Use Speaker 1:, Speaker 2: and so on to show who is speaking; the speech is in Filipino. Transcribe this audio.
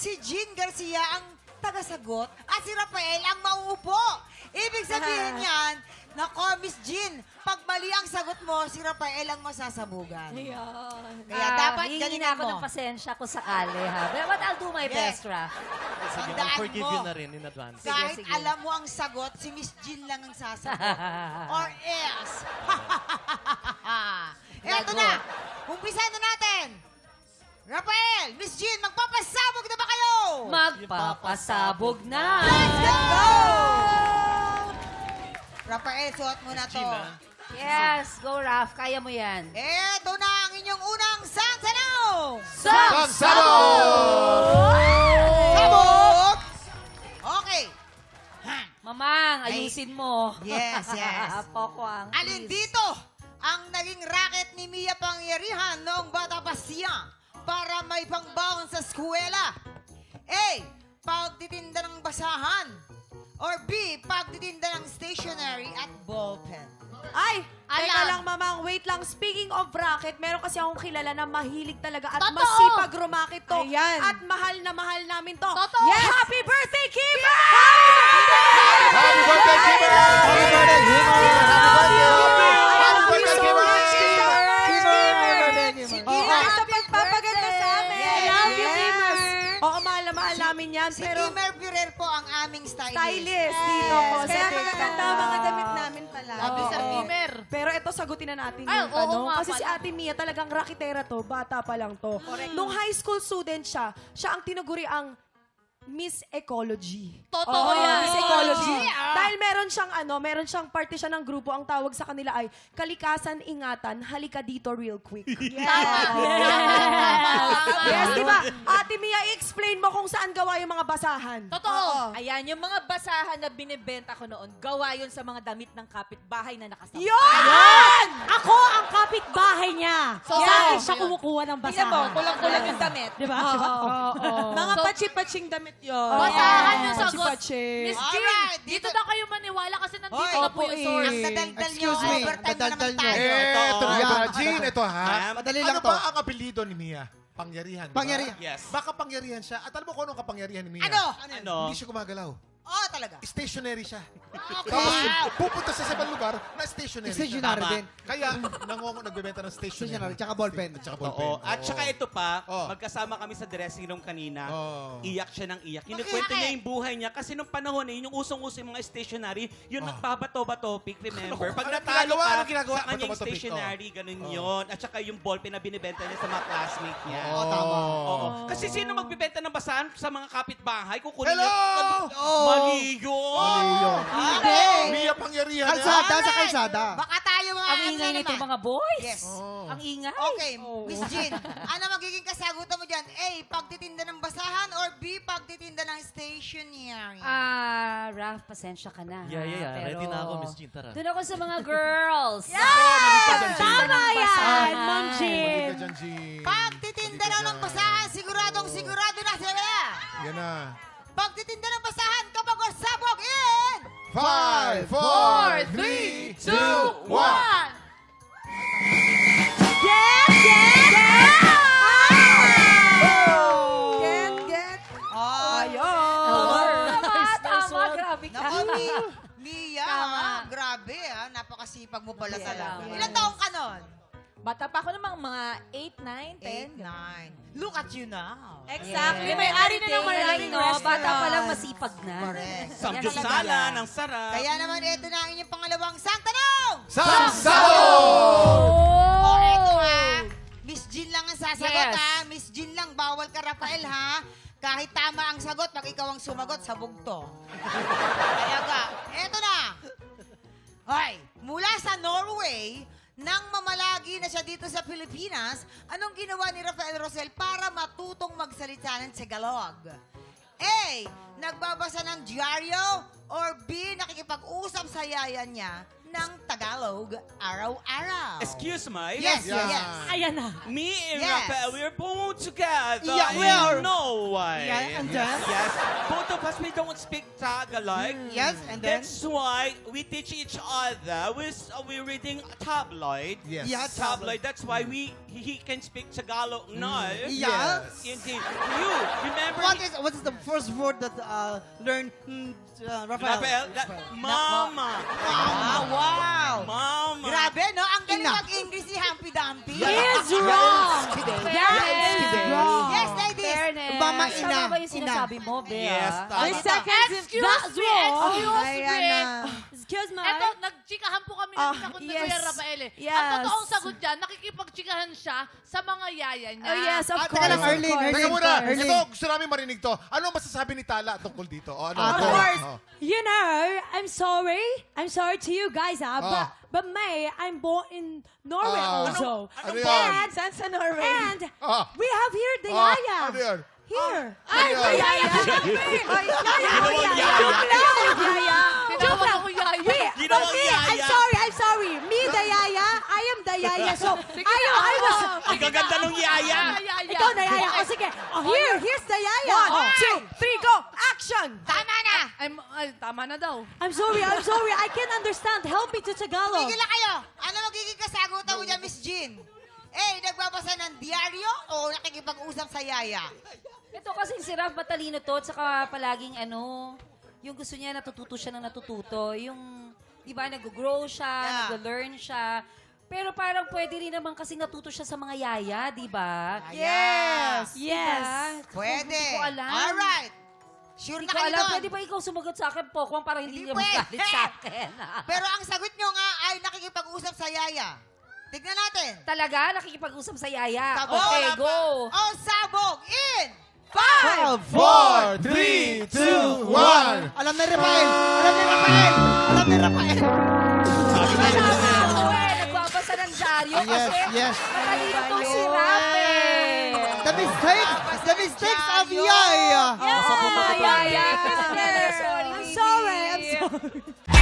Speaker 1: si Jean Garcia ang tagasagot at si Rafael ang mauupo. Ibig sabihin yan, nako, Miss Jean, pag mali ang sagot mo, si Rafael ang masasabugan.
Speaker 2: Ayan.
Speaker 1: Kaya
Speaker 3: Ah,
Speaker 1: dapat
Speaker 3: hihingi na ako
Speaker 1: mo.
Speaker 3: ng pasensya kung sakali, ha? But I'll do my
Speaker 1: Yes.
Speaker 3: best, Raf.
Speaker 4: Sige,
Speaker 1: Tandaan
Speaker 4: I'll forgive
Speaker 1: mo.
Speaker 4: you na rin in advance.
Speaker 3: Sige,
Speaker 1: Kahit
Speaker 3: sige.
Speaker 1: alam mo ang sagot, si Miss Jean lang ang sasagot. Or else. Eto
Speaker 3: Lago.
Speaker 1: na. Umpisa na natin. Rafael, Miss Jean, magpapasabog na ba kayo?
Speaker 3: Magpapasabog na!
Speaker 1: Let's go! Rafael, suot mo na to.
Speaker 4: Gina.
Speaker 3: Yes, go, Raf. Kaya mo yan.
Speaker 1: Eto na ang inyong unang sansanaw! Sabog! Okay.
Speaker 3: Mamang,
Speaker 1: Ay.
Speaker 3: ayusin mo.
Speaker 1: Yes, yes.
Speaker 3: Pokwang,
Speaker 1: Alin
Speaker 3: please.
Speaker 1: dito ang naging racket ni Mia Pangyarihan noong bata pa siya para may pangbaon sa eskwela? A. Pagtitinda ng basahan. Or B. Pagtitinda ng stationery at ballpen.
Speaker 2: Ay, teka
Speaker 1: Alam.
Speaker 2: lang, mamang. Wait lang. Speaking of racket, meron kasi akong kilala na mahilig talaga at
Speaker 3: Totoo.
Speaker 2: masipag rumakit to.
Speaker 5: Ayan.
Speaker 2: At mahal na mahal namin to.
Speaker 3: Totoo.
Speaker 2: Yes! Happy birthday, Kiba!
Speaker 6: Happy
Speaker 1: stylist.
Speaker 2: stylist dito ko sa
Speaker 5: Kaya
Speaker 2: TikTok.
Speaker 5: magaganda ang mga damit namin pala.
Speaker 2: Oo.
Speaker 5: Sir Kimmer.
Speaker 2: Pero ito, sagutin na natin
Speaker 3: Ay,
Speaker 2: yung
Speaker 3: oo
Speaker 2: ano.
Speaker 3: nga
Speaker 2: Kasi si
Speaker 3: pala.
Speaker 2: Ate Mia talagang rakitera to. Bata pa lang to. Nung high school student siya, siya ang tinaguri ang Miss Ecology.
Speaker 3: Totoo
Speaker 2: Oo,
Speaker 3: yan.
Speaker 2: Miss Ecology.
Speaker 3: Ah.
Speaker 2: Siyang ano, meron siyang parte siya ng grupo. Ang tawag sa kanila ay Kalikasan, Ingatan, Halika Dito Real Quick. yes, di ba? Ate Mia, explain mo kung saan gawa yung mga basahan.
Speaker 7: Totoo. Ayan, yung mga basahan na binibenta ko noon, gawa yun sa mga damit ng kapitbahay na nakasampay.
Speaker 2: Yun!
Speaker 5: Ako ang kapitbahay niya.
Speaker 7: So,
Speaker 5: Sa
Speaker 7: yes.
Speaker 5: akin siya kumukuha ng
Speaker 7: Tingnan mo,
Speaker 5: basahan.
Speaker 7: kulang-kulang yung damit.
Speaker 5: Di ba?
Speaker 2: Mga
Speaker 7: So-
Speaker 2: pachi-paching damit yun.
Speaker 7: Basahan yung sagot. Miss Jean,
Speaker 1: Alright,
Speaker 7: dito
Speaker 1: dito-
Speaker 7: na kayo maniwala kasi nandito
Speaker 1: Hoy,
Speaker 7: na po yung
Speaker 2: eh.
Speaker 7: source.
Speaker 1: Ang dadaldal nyo,
Speaker 6: Excuse me,
Speaker 1: overtime na naman tayo.
Speaker 6: Eh, ito
Speaker 8: Yan.
Speaker 6: Jean, ito ha.
Speaker 8: Ma'am? Madali lang
Speaker 6: ano
Speaker 8: to.
Speaker 6: ba ang apelido ni Mia? Pangyarihan. di ba?
Speaker 8: Pangyarihan.
Speaker 4: Yes.
Speaker 6: Baka pangyarihan siya. At alam mo kung anong kapangyarihan ni Mia?
Speaker 1: Ano?
Speaker 4: Ano?
Speaker 6: Hindi siya gumagalaw.
Speaker 1: Oh, talaga.
Speaker 6: Stationary siya.
Speaker 1: Okay.
Speaker 6: Tapos pupunta sa ibang lugar na stationary,
Speaker 8: Stationary
Speaker 6: siya.
Speaker 8: din.
Speaker 6: Kaya nangongo nagbebenta ng stationary.
Speaker 8: Stationary, tsaka ballpen.
Speaker 6: At tsaka ballpen.
Speaker 4: Oo. At saka ito pa,
Speaker 6: Oo.
Speaker 4: magkasama kami sa dressing room kanina.
Speaker 6: Oo.
Speaker 4: Iyak siya ng iyak. Kinukwento niya yung buhay niya kasi nung panahon eh, yung usong-uso yung mga stationary, yun
Speaker 6: Oh.
Speaker 4: nagbabato-bato topic, remember?
Speaker 6: Ano-
Speaker 4: Pag
Speaker 6: ano
Speaker 4: natalo
Speaker 6: ginagawa?
Speaker 4: ka,
Speaker 6: Ano ginagawa?
Speaker 4: sa kanya yung
Speaker 6: Bato-bato pic,
Speaker 4: stationary, ganun
Speaker 6: Oh.
Speaker 4: yun. At saka yung ballpen na binibenta niya sa mga classmate niya.
Speaker 8: Oo, tama.
Speaker 4: Oo. Kasi sino magbibenta ng basahan sa mga kapitbahay? Kukunin
Speaker 6: Hello!
Speaker 4: niya. Mali yun!
Speaker 6: Mali yun.
Speaker 1: Okay.
Speaker 6: Mia pangyarihan.
Speaker 8: Kalsada sa kalsada.
Speaker 1: Baka tayo mga
Speaker 3: Ang ingay nito
Speaker 1: naman.
Speaker 3: mga boys.
Speaker 1: Yes.
Speaker 6: Oh.
Speaker 3: Ang ingay.
Speaker 1: Okay, Miss Jean, ano magiging kasagutan mo dyan? A, pagtitinda ng basahan or B, pagtitinda ng stationery?
Speaker 3: Ah, Raf, pasensya ka na.
Speaker 4: Yeah, yeah, yeah.
Speaker 3: Pero
Speaker 4: Ready na ako, Miss Jean. Tara.
Speaker 3: Doon ako sa mga girls.
Speaker 5: Tama yan, Ma'am
Speaker 6: Mali
Speaker 5: Jean.
Speaker 6: ka dyan, Jean.
Speaker 1: Pagtitinda
Speaker 6: Mali ka
Speaker 1: na ng basahan, siguradong sigurado na sila.
Speaker 6: Yan na.
Speaker 1: Pagtitinda ng basahan, kapag sabog in!
Speaker 6: Five, four, three, two, one.
Speaker 5: Get, get, get!
Speaker 2: Get, get.
Speaker 1: Oh,
Speaker 2: Ayun.
Speaker 3: Tama, tama. Grabe ka.
Speaker 1: Mia,
Speaker 3: Tama.
Speaker 1: ah, grabe ah, napakasipag mo pala
Speaker 3: Yes.
Speaker 1: talaga.
Speaker 3: Yes.
Speaker 1: Ilan taong ka nun?
Speaker 7: Bata pa ako namang mga 8, 9,
Speaker 1: 8,
Speaker 7: 10.
Speaker 1: 9. Look at you now.
Speaker 7: Exactly. May ari na ng maraming
Speaker 3: no? Bata pa lang masipag na.
Speaker 1: Correct.
Speaker 4: Samgyupsala, ng sarap.
Speaker 1: Kaya naman, ito na ang inyong pangalawang sang tanong!
Speaker 6: Samsado!
Speaker 1: Oh, eto ha. Miss Jean lang ang sasagot
Speaker 3: Yes.
Speaker 1: ha. Miss Jean lang, bawal ka Rafael ha. Kahit tama ang sagot, pag ikaw ang sumagot, sabog to. Kaya ka, eto na. Hoy, mula sa Norway, nang mamalagi na siya dito sa Pilipinas, anong ginawa ni Rafael Rosel para matutong magsalita ng Tagalog? A. Nagbabasa ng dyaryo or B. Nakikipag-usap sa yaya niya ng Tagalog araw-araw.
Speaker 4: Excuse me.
Speaker 1: Yes, yes,
Speaker 6: Yeah.
Speaker 1: yes.
Speaker 5: Ayan na.
Speaker 4: Me and
Speaker 1: Yes.
Speaker 4: Rafael, we're both together
Speaker 1: Yeah, we
Speaker 4: in
Speaker 1: are.
Speaker 4: Norway.
Speaker 5: Yeah, and then?
Speaker 4: Yes, both of us, we don't speak Tagalog.
Speaker 1: Yes, and then?
Speaker 4: That's why we teach each other. We're, s- uh, we're reading tabloid.
Speaker 6: Yes.
Speaker 1: Yeah,
Speaker 4: Tabloid. That's why we he can speak Tagalog now.
Speaker 1: Yeah.
Speaker 4: Indeed. You remember?
Speaker 8: What is what is the first word that uh, learned mm, uh, Rafael?
Speaker 4: Rafael, that, Mama.
Speaker 1: Ah, wow.
Speaker 4: Mama.
Speaker 1: Grabe, no? Ang galing
Speaker 8: Ina.
Speaker 1: mag-English ni Humpy Dumpy.
Speaker 5: Is wrong.
Speaker 3: That is wrong.
Speaker 1: Yes, ladies.
Speaker 3: Fairness.
Speaker 8: Mama,
Speaker 3: Tama
Speaker 8: ina,
Speaker 3: ba yung sinasabi mo, Bea?
Speaker 4: Yes, tama.
Speaker 5: Second.
Speaker 2: Excuse
Speaker 5: That's
Speaker 2: me,
Speaker 5: wrong.
Speaker 2: excuse
Speaker 8: Ayan
Speaker 2: me.
Speaker 8: na.
Speaker 5: Excuse me.
Speaker 9: Eto, nagchikahan po kami
Speaker 2: Ah,
Speaker 9: ng sagot ni
Speaker 2: yes.
Speaker 9: Kuya Rafael eh.
Speaker 2: Yes.
Speaker 9: Ang totoong sagot dyan, nakikipagchikahan siya sa mga yaya niya.
Speaker 2: Oh, yes, of
Speaker 8: Ah,
Speaker 2: course.
Speaker 8: teka lang,
Speaker 2: of
Speaker 8: Arlene,
Speaker 2: course.
Speaker 6: Teka muna, ito, gusto namin marinig to. Ano ang masasabi ni Tala tungkol dito? O, ano?
Speaker 8: Ah,
Speaker 6: Go.
Speaker 8: of course.
Speaker 6: Oh.
Speaker 5: You know, I'm sorry. I'm sorry to you guys, ah, but,
Speaker 6: Ah.
Speaker 5: but May, I'm born in Norway
Speaker 6: Ah.
Speaker 5: also.
Speaker 6: Ano yan?
Speaker 5: And,
Speaker 2: Saan sa Norway?
Speaker 5: and
Speaker 6: Ah.
Speaker 5: we have here the
Speaker 6: Ah,
Speaker 5: Yaya.
Speaker 6: ano yan?
Speaker 5: Here.
Speaker 6: Ay,
Speaker 5: the Yaya. Ay, Yaya. Yaya.
Speaker 4: yaya.
Speaker 5: Yaya.
Speaker 9: Tinawag ako yaya.
Speaker 5: Me, I'm
Speaker 4: yaya.
Speaker 5: sorry, I'm sorry. Me, the Yaya, I am the Yaya. So, I, I was...
Speaker 4: Ang gaganda nung yaya.
Speaker 5: Ikaw na Yaya. O sige, oh, here, here's the Yaya.
Speaker 2: One,
Speaker 5: Oh.
Speaker 2: two, three, go! Action!
Speaker 1: Tama na.
Speaker 9: I'm, ay, tama na daw.
Speaker 5: I'm sorry, I'm sorry. I can't understand. Help me to Tagalog.
Speaker 1: Tigil na kayo. Ano magiging kasagutan mo dyan, Miss Jean? Eh, nagbabasa ng diaryo o nakikipag-usap sa yaya?
Speaker 3: Ito kasi si Raf matalino to, at saka palaging ano, yung gusto niya natututo siya ng natututo. Yung, di ba, nag-grow siya,
Speaker 1: Yeah.
Speaker 3: nag-learn siya. Pero parang pwede rin naman kasi natuto siya sa mga yaya, di ba?
Speaker 1: Yes.
Speaker 5: Yes.
Speaker 1: Pwede.
Speaker 3: Hindi ko alam.
Speaker 1: Alright. Sure
Speaker 3: Hindi
Speaker 1: na
Speaker 3: ko
Speaker 1: kayo
Speaker 3: alam,
Speaker 1: doon.
Speaker 3: pwede ba ikaw sumagot sa akin, Pokwang, para hindi,
Speaker 1: Hindi
Speaker 3: niya
Speaker 1: pwede.
Speaker 3: magalit sa akin?
Speaker 1: Pero ang sagot nyo nga ay nakikipag-usap sa yaya. Tignan natin.
Speaker 3: Talaga? Nakikipag-usap sa yaya?
Speaker 1: Sabog.
Speaker 3: Okay, go!
Speaker 1: Oh, sabog. In. Five.
Speaker 6: Four, three, two, one.
Speaker 8: Alam na Rafael! Alam na Rafael! Alam na Rafael!
Speaker 3: Tama ako eh, nagbabasa ng dyaryo
Speaker 8: Yes,
Speaker 3: kasi
Speaker 8: yes.
Speaker 3: matalino to si Rap eh.
Speaker 8: The mistakes! The mistakes of. Yaya!
Speaker 3: Yeah, yaya.
Speaker 5: I'm sorry, I'm sorry.